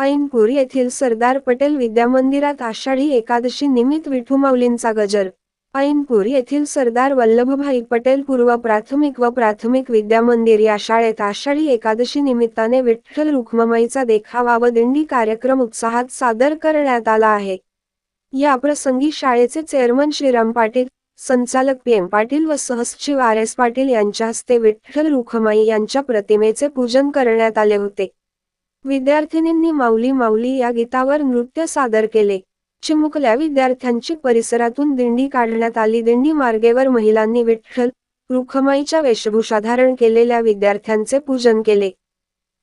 ऐनपूर येथील सरदार पटेल विद्यामंदिरात आषाढी एकादशी निमित्त विठुमाऊलींचा गजर. ऐनपूर येथील सरदार वल्लभभाई पटेल पूर्व प्राथमिक व प्राथमिक विद्यामंदिर या शाळेत आषाढी एकादशी निमित्ताने विठ्ठल रुक्ममाईचा देखावा व दिंडी कार्यक्रम उत्साहात सादर करण्यात आला आहे. या प्रसंगी शाळेचे चेअरमन श्रीराम पाटील संचालक पी एम पाटील व सहसचिव आर एस पाटील यांच्या हस्ते विठ्ठल रुखमाई यांच्या प्रतिमेचे पूजन करण्यात आले होते. विद्यार्थिनींनी माऊली माऊली या गीतावर नृत्य सादर केले. चिमुकल्या विद्यार्थ्यांची परिसरातून दिंडी काढण्यात आली. दिंडी मार्गेवर महिलांनी विठ्ठल रुखमाईच्या वेशभूषा धारण केलेल्या विद्यार्थ्यांचे पूजन केले.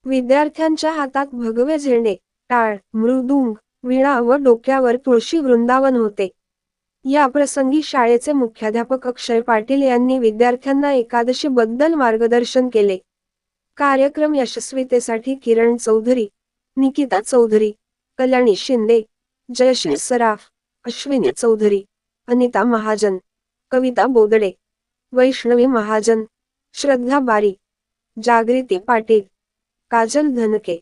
विद्यार्थ्यांच्या हातात भगवे झेंडे टाळ मृदुंग विणा व डोक्यावर तुळशी वृंदावन होते. या प्रसंगी शाळेचे मुख्याध्यापक अक्षय पाटील यांनी विद्यार्थ्यांना एकादशी बद्दल मार्गदर्शन केले. कार्यक्रम यशस्वीतेसाठी किरण चौधरी निकिता चौधरी कल्याणी शिंदे जयश्री सराफ अश्विनी चौधरी अनिता महाजन कविता बोदडे वैष्णवी महाजन श्रद्धा बारी जागृती पाटील काजल धनके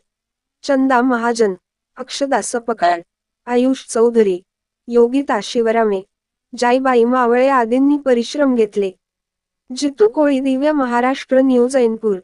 चंदा महाजन अक्षदा सपकाळ आयुष चौधरी योगिता शिवरामे जाईबाई मावळे आदींनी परिश्रम घेतले. जितू कोळी दिव्य महाराष्ट्र न्यूज ऐनपूर.